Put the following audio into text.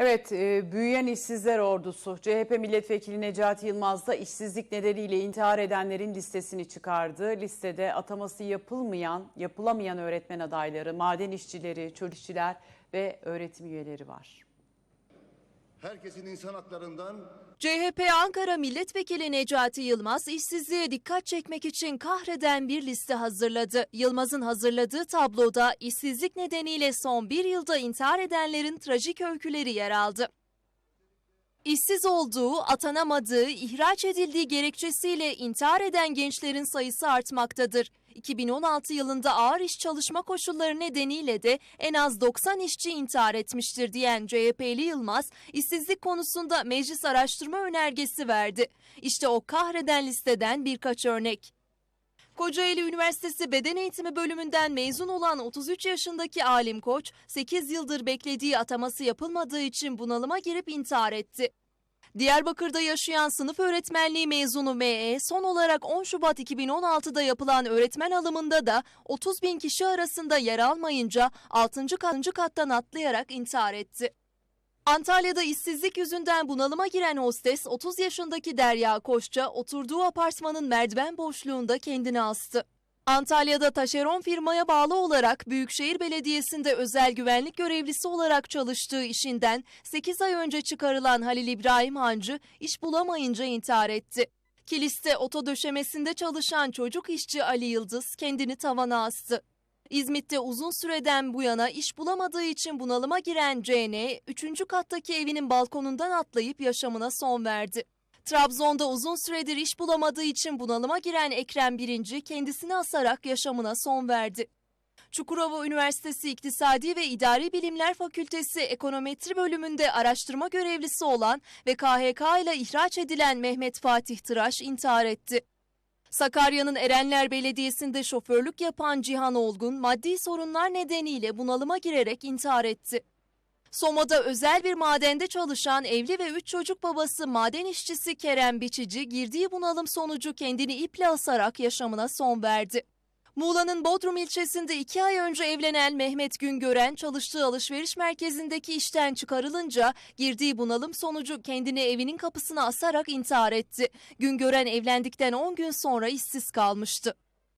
Evet, e, büyüyen işsizler ordusu. CHP milletvekili Necati Yılmaz da işsizlik nedeniyle intihar edenlerin listesini çıkardı. Listede ataması yapılmayan, yapılamayan öğretmen adayları, maden işçileri, çöl işçiler ve öğretim üyeleri var. Herkesin insan haklarından CHP Ankara Milletvekili Necati Yılmaz işsizliğe dikkat çekmek için kahreden bir liste hazırladı. Yılmaz'ın hazırladığı tabloda işsizlik nedeniyle son bir yılda intihar edenlerin trajik öyküleri yer aldı. İşsiz olduğu, atanamadığı, ihraç edildiği gerekçesiyle intihar eden gençlerin sayısı artmaktadır. 2016 yılında ağır iş çalışma koşulları nedeniyle de en az 90 işçi intihar etmiştir diyen CHP'li Yılmaz, işsizlik konusunda meclis araştırma önergesi verdi. İşte o kahreden listeden birkaç örnek. Kocaeli Üniversitesi Beden Eğitimi bölümünden mezun olan 33 yaşındaki Alim Koç, 8 yıldır beklediği ataması yapılmadığı için bunalıma girip intihar etti. Diyarbakır'da yaşayan sınıf öğretmenliği mezunu ME son olarak 10 Şubat 2016'da yapılan öğretmen alımında da 30 bin kişi arasında yer almayınca 6. katıncı kattan atlayarak intihar etti. Antalya'da işsizlik yüzünden bunalıma giren hostes 30 yaşındaki Derya Koçça oturduğu apartmanın merdiven boşluğunda kendini astı. Antalya'da taşeron firmaya bağlı olarak Büyükşehir Belediyesi'nde özel güvenlik görevlisi olarak çalıştığı işinden 8 ay önce çıkarılan Halil İbrahim Hancı iş bulamayınca intihar etti. Kilis'te oto döşemesinde çalışan çocuk işçi Ali Yıldız kendini tavana astı. İzmit'te uzun süreden bu yana iş bulamadığı için bunalıma giren CN, 3. kattaki evinin balkonundan atlayıp yaşamına son verdi. Trabzon'da uzun süredir iş bulamadığı için bunalıma giren Ekrem Birinci kendisini asarak yaşamına son verdi. Çukurova Üniversitesi İktisadi ve İdari Bilimler Fakültesi Ekonometri bölümünde araştırma görevlisi olan ve KHK ile ihraç edilen Mehmet Fatih Tıraş intihar etti. Sakarya'nın Erenler Belediyesi'nde şoförlük yapan Cihan Olgun maddi sorunlar nedeniyle bunalıma girerek intihar etti. Soma'da özel bir madende çalışan evli ve 3 çocuk babası maden işçisi Kerem Biçici girdiği bunalım sonucu kendini iple asarak yaşamına son verdi. Muğla'nın Bodrum ilçesinde iki ay önce evlenen Mehmet Güngören çalıştığı alışveriş merkezindeki işten çıkarılınca girdiği bunalım sonucu kendini evinin kapısına asarak intihar etti. Güngören evlendikten 10 gün sonra işsiz kalmıştı.